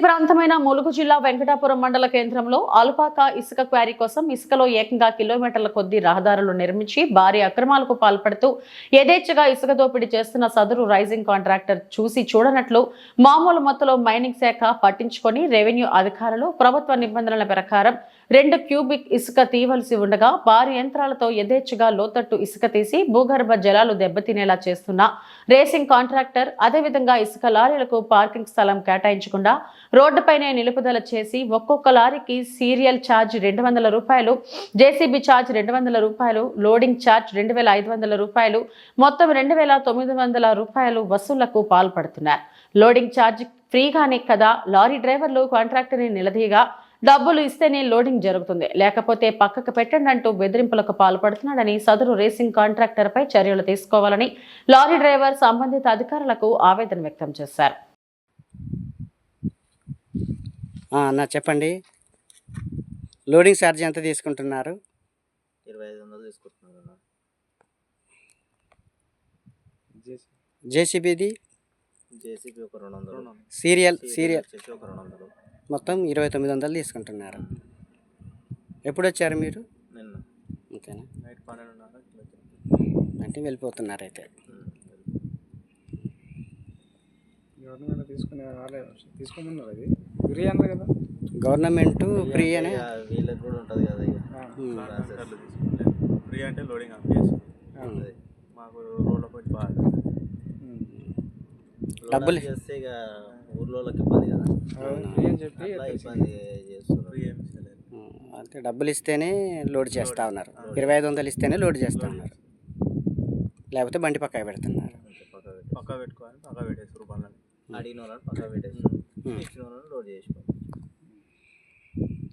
ప్రాంతమైన ములుగు జిల్లా వెంకటాపురం మండల కేంద్రంలో అల్పాక ఇసుక క్వారీ కోసం ఇసుకలో ఏకంగా కిలోమీటర్ల కొద్దీ రహదారులు నిర్మించి భారీ అక్రమాలకు పాల్పడుతూ యథేచ్ఛగా ఇసుక దోపిడీ చేస్తున్న సదరు రైజింగ్ కాంట్రాక్టర్ చూసి చూడనట్లు మామూలు మొత్తంలో మైనింగ్ శాఖ పట్టించుకొని రెవెన్యూ అధికారులు ప్రభుత్వ నిబంధనల ప్రకారం రెండు క్యూబిక్ ఇసుక తీయవలసి ఉండగా భారీ యంత్రాలతో యథేచ్ఛగా లోతట్టు ఇసుక తీసి భూగర్భ జలాలు దెబ్బతినేలా చేస్తున్న రేసింగ్ కాంట్రాక్టర్ అదేవిధంగా ఇసుక లారీలకు పార్కింగ్ స్థలం కేటాయించకుండా రోడ్డుపైనే నిలుపుదల చేసి ఒక్కొక్క లారీకి సీరియల్ ఛార్జ్ రెండు వందల రూపాయలు జేసీబీ ఛార్జ్ రెండు వందల రూపాయలు లోడింగ్ ఛార్జ్ రెండు వేల ఐదు వందల రూపాయలు మొత్తం రెండు వేల తొమ్మిది వందల రూపాయలు వసూళ్ళకు పాల్పడుతున్నారు లోడింగ్ ఛార్జ్ ఫ్రీగానే కదా లారీ డ్రైవర్లు కాంట్రాక్టర్ని నిలదీయగా డబ్బులు ఇస్తేనే లోడింగ్ జరుగుతుంది. లేకపోతే పక్కకు పెట్టండి అంటూ బెదిరింపులకు పాల్పడుతున్నాడని సదరు రేసింగ్ కాంట్రాక్టర్ పై చర్యలు తీసుకోవాలని లారీ డ్రైవర్ సంబంధిత అధికారులకు ఆవేదన వ్యక్తం చేశారు. అన్న చెప్పండి. లోడింగ్ ఛార్జ్ ఎంత తీసుకుంటున్నారు? ఇరవై ఐదు వందలు తీసుకుంటున్నారు అన్న. జేసీబీది? జేసీబీ ఒక రెండు వందలు. సీరియల్ సీరియల్ ఒక రెండు మొత్తం ఇరవై తొమ్మిది వందలు తీసుకుంటున్నారు. ఎప్పుడు వచ్చారు మీరు అంతేనా. అంటే వెళ్ళిపోతున్నారు అయితే. గవర్నమెంట్ తీసుకునే రాలేదు. తీసుకోమన్నారు అది. ఫ్రీ అన్నారు కదా. గవర్నమెంట్ ఫ్రీ అనే? వీళ్ళకి కూడా ఉంటుంది కదా ఇక. ఫ్రీ అంటే లోడింగ్ ఆపేసి. మాకు బాగా. డబ్బులు- లోడ్ చేస్తే ఇక ఊర్లోకి ఇబ్బంది కదా. అట్లా. ఇబ్బంది చేస్తున్నారు. అంటే డబ్బులు ఇస్తేనే లోడ్ చేస్తూ ఉన్నారు. ఇరవై ఐదు వందలు ఇస్తేనే లోడ్ చేస్తూ ఉన్నారు. లేకపోతే బండి పక్కన పెడుతున్నారు. పక్క పక్క పెట్టుకోవాలి. పక్క పెట్టేస్తారు బండ్లని అడిగిన వాళ్ళని పక్క పెట్టేస్తారు. ఉమ్. ఇచ్చిన వాళ్ళని లోడ్ చేసుకోవాలి